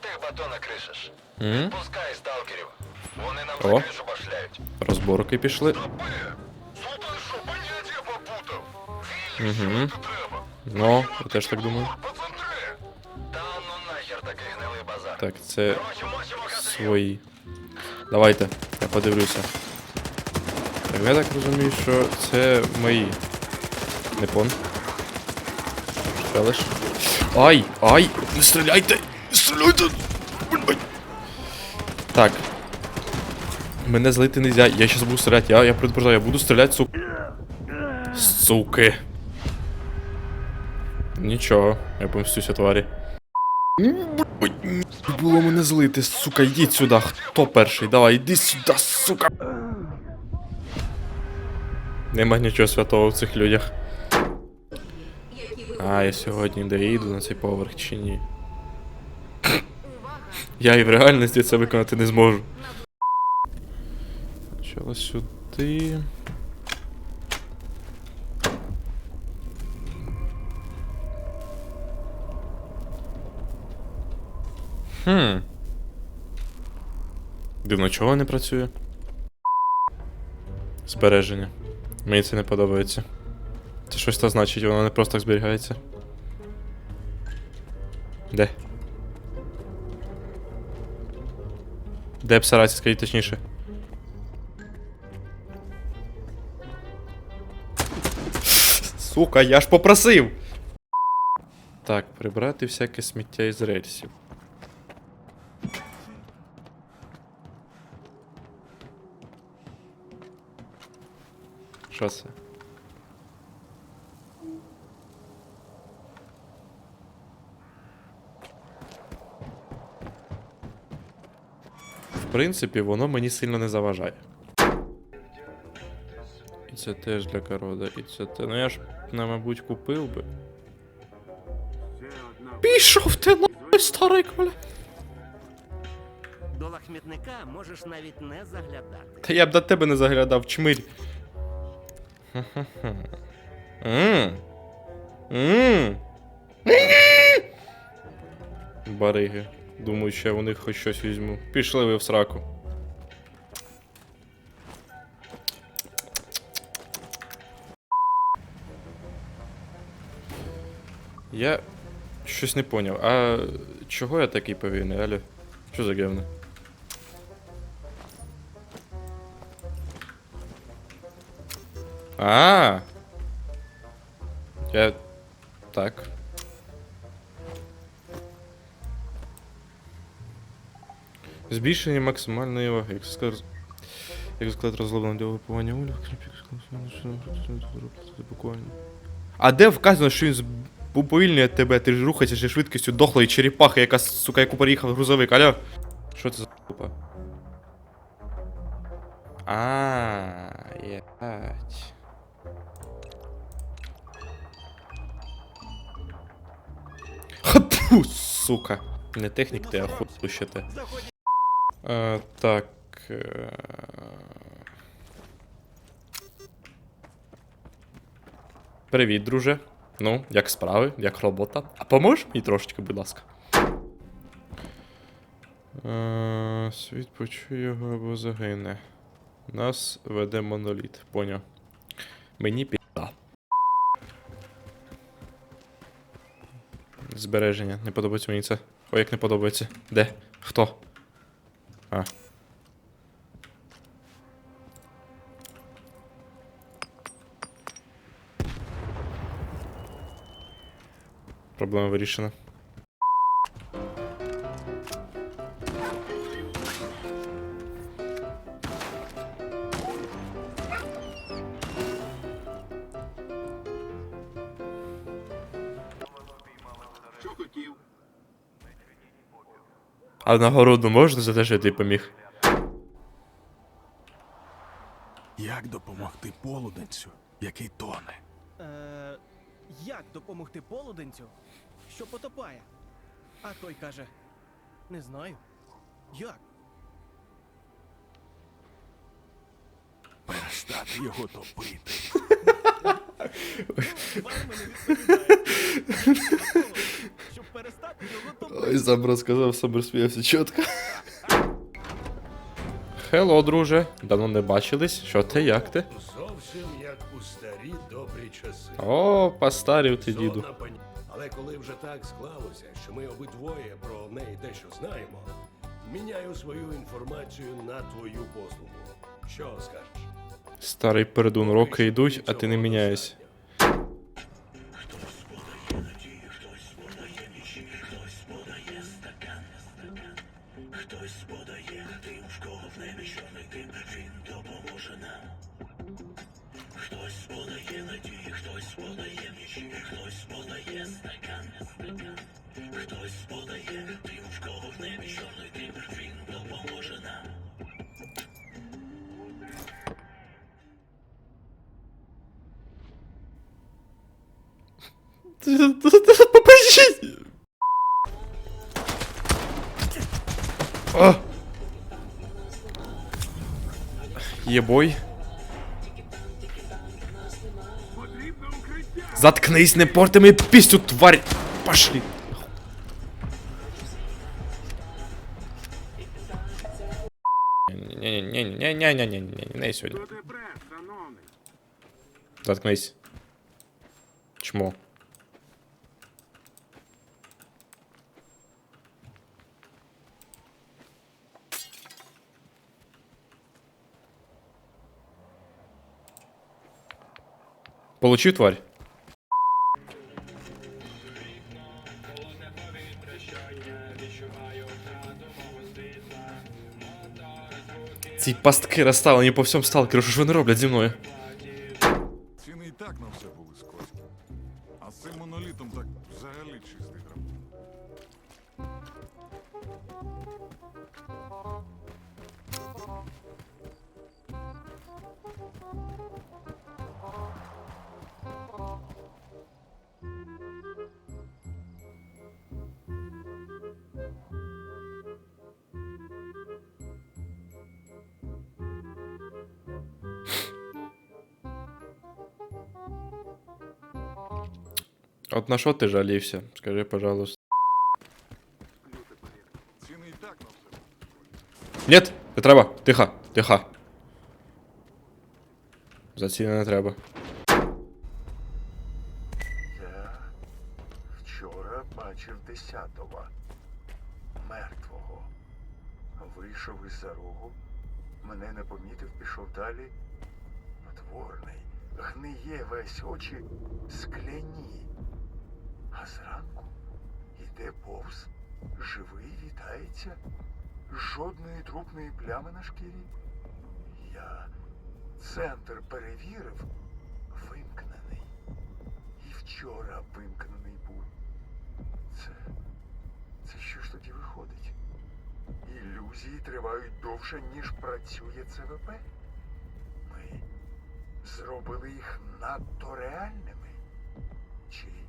тих батона кришиш? М? Пускай сталкерів. Вони нам О. за кришу башляють. Розборки пішли. Султан що, поняття попутав? Треба. Ну, я теж так думаю. Та ну нахер такий гнилий базар. Так, це Короче, мочимо косарів. свої. Давайте, я подивлюся. Так, я так розумію, що це мої. Не пон. Шелеш. Ай! Ай! Не стріляйте! Стріляйте! Так. Мене злити нельзя. Я сейчас буду стріляти. Я, я предупреждаю, я буду стріляти, сук. Суки. Нічого, я помстюся, тварі. Було мене злити, сука, йдіть сюди. Хто перший? Давай, йди сюди, сука. Нема нічого святого в цих людях. А, я сьогодні доїду на цей поверх чи ні. Я і в реальності це виконати не зможу. Почало сюди. Хм. Дивно, чого не працює? Збереження. Мені це не подобається. Це щось то значить, воно не просто так зберігається. Де? Де обсиратися, скажіть точніше. Сука, я ж попросив! Так, прибрати всяке сміття із рельсів. Що це? Принципі, воно мені сильно не заважає. І це теж для корода, і це те. Ну я ж, на, мабуть, купив би. Пішов ти нахуй, старий коля. До лахмітника можеш навіть не заглядати. Та я б до тебе не заглядав, чмирь. Мм. Мм. Бариги. Думаю, я у них хоч щось візьму. Пішли ви в сраку. Я щось не поняв. А чого я такий повільний, Алю? Що за гевно? А. Я. Так. Збільшення максимальної ваги. Екзоскелет екзоскелет розлоблено для випивання улів. Буквально. А де вказано, що він уповільнює тебе, ти ж рухаєшся зі швидкістю дохлої черепахи, яка, сука, яку переїхав грузовик, алло? Що це за тупа? А, єбать. Хапу, сука. Не технік ти, а хуй. Так. Е... Привіт, друже. Ну, як справи, як робота. А поможеш мені трошечки, будь ласка. Е, світ почує його або загине. Нас веде моноліт. Поняв. Мені пізда. Збереження. Не подобається мені це. Ой, як не подобається. Де? Хто? А. Проблема вирішена. А нагороду можна за те, що ти поміг? Як допомогти полуденцю, який тоне? Е, як допомогти полуденцю, що потопає? А той каже: Не знаю. Як? Перестати його топити. Вам мене відповідає. Його сам розказав, сам розсміявся чітко. Хело, друже. Давно не бачились. Що ти, як ти? Зовсім як у старі добрі часи. О, постарів ти, діду. Але коли вже так склалося, що ми обидвоє про неї дещо знаємо, міняю свою інформацію на твою послугу. Що скажеш? Старий передун, роки йдуть, а ти не міняєшся. Хтось подає стакан на стакан, хтось подає тим, в кого в небі чорний тимер, він допоможе а. нам. Попишіть! Єбой. Заткнись, не порти мені пісню, тварь! Пошли. Не-не-не-не-не-не-не-не, не сьогодні. Заткнись. Чмо. Получив тварь? Ці пастки розставлені по всьому сталкеру, що ж вони роблять зі мною? От на що ти жалівся? Скажи, пожалуйста. Нет, не треба. Тихо, тихо. За ціни не треба. Я вчора бачив десятого мертвого. Вийшов із-за рогу, мене не помітив, пішов далі. Потворний, гниє весь очі скляні. А зранку йде повз, живий вітається, жодної трупної плями на шкірі. Я центр перевірив, вимкнений. І вчора вимкнений був. Це. Це що ж тоді виходить? Ілюзії тривають довше, ніж працює ЦВП. Ми зробили їх надто реальними. Чи.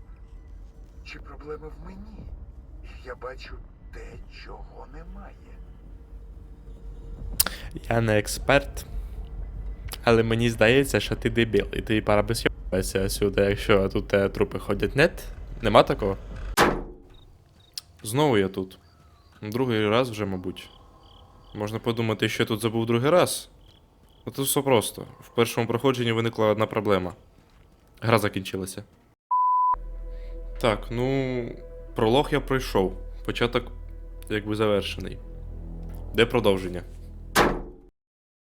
Чи проблеми в мені? Я бачу те, чого немає. Я не експерт. Але мені здається, що ти дебіл, і ти пора би сюди, якщо тут те трупи ходять. Нет? Нема такого? Знову я тут. Другий раз вже, мабуть. Можна подумати, що я тут забув другий раз. Ну тут все просто. В першому проходженні виникла одна проблема. Гра закінчилася. Так, ну. Пролог я пройшов. Початок якби завершений. Де продовження?